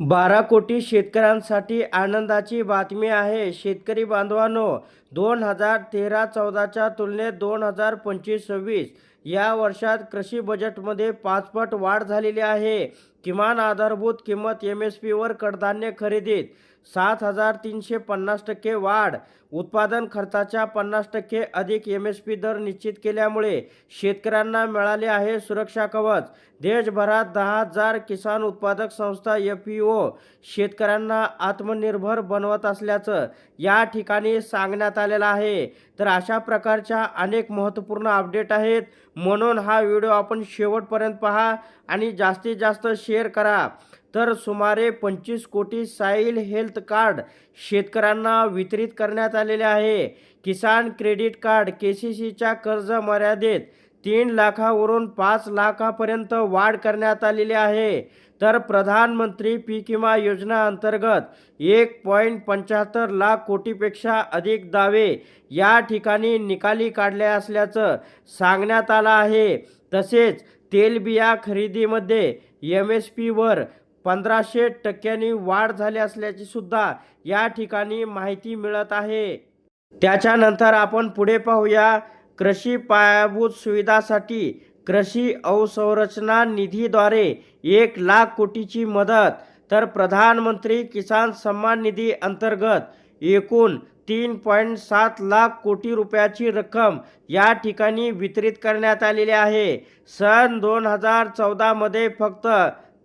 बारा कोटी शेतकऱ्यांसाठी आनंदाची बातमी आहे. शेतकरी बांधवांनो दोन हजार तेरा चौदाच्या तुलनेत दोन हजार पंचवीस सव्वीस या वर्षात कृषी बजेटमध्ये पाचपट वाढ झालेली आहे. किमान आधारभूत किंमत एम एस पीवर कडधान्य खरेदीत सात हजार तीनशे पन्नास टक्के वाढ. उत्पादन खर्चाच्या पन्नास टक्के अधिक एम एस पी दर निश्चित केल्यामुळे शेतकऱ्यांना मिळाले आहे सुरक्षा कवच. देशभरात दहा हजार किसान उत्पादक संस्था एफ पी ओ शेतकऱ्यांना आत्मनिर्भर बनवत असल्याचं या ठिकाणी सांगण्यात आलेलं आहे. तर अशा प्रकारच्या अनेक महत्त्वपूर्ण अपडेट आहेत. म्हणून हा व्हिडिओ आपण शेवटपर्यंत पहा आणि जास्तीत जास्त शेअर करा. तर सुमारे पंचवीस कोटी साईल हेल्थ कार्ड शेतकऱ्यांना वितरित करण्यात आलेले आहे. Kisan credit card K C सीच्या कर्ज मर्यादेत तीन लाखावरून पाच लाखापर्यंत वाढ करण्यात आलेली आहे. तर प्रधानमंत्री पीक विमा योजना अंतर्गत एक पॉईंट पंच्याहत्तर लाख कोटीपेक्षा अधिक दावे या ठिकाणी निकाली काढले असल्याचं सांगण्यात आलं आहे. तसेच तेलबिया खरेदीमध्ये एम एस पीवर पंधराशे टक्क्यांनी वाढ झाली असल्याची सुद्धा या ठिकाणी माहिती मिळत आहे. त्याच्यानंतर आपण पुढे पाहूया कृषी पायाभूत सुविधासाठी कृषी अवसंरचना निधीद्वारे एक लाख कोटीची मदत. तर प्रधानमंत्री किसान सन्मान निधी अंतर्गत एकूण तीन पॉईंट सात लाख कोटी रुपयाची रक्कम या ठिकाणी वितरित करण्यात आलेली आहे. सन दोन हजार चौदामध्ये फक्त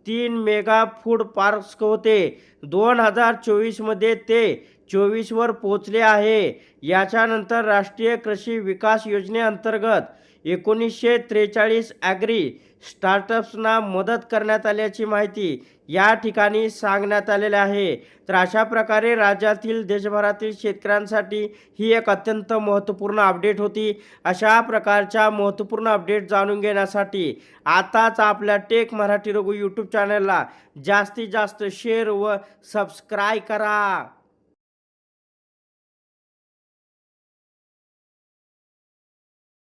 तीन मेगा फूड पार्क्स होते. दोन हजार चोवीसमध्ये ते चोवीसवर पोहोचले आहे. याच्यानंतर राष्ट्रीय कृषी विकास योजनेअंतर्गत एकोणीसशे त्रेचाळीस ॲग्री स्टार्टअप्सना मदत करण्यात आल्याची माहिती या ठिकाणी सांगण्यात आलेली आहे. तर अशा प्रकारे राज्यातील देशभरातील शेतकऱ्यांसाठी ही एक अत्यंत महत्त्वपूर्ण अपडेट होती. अशा प्रकारच्या महत्त्वपूर्ण अपडेट जाणून घेण्यासाठी आताच आपल्या टेक मराठी रघु यूट्यूब चॅनलला जास्तीत जास्त शेअर व सबस्क्राईब करा.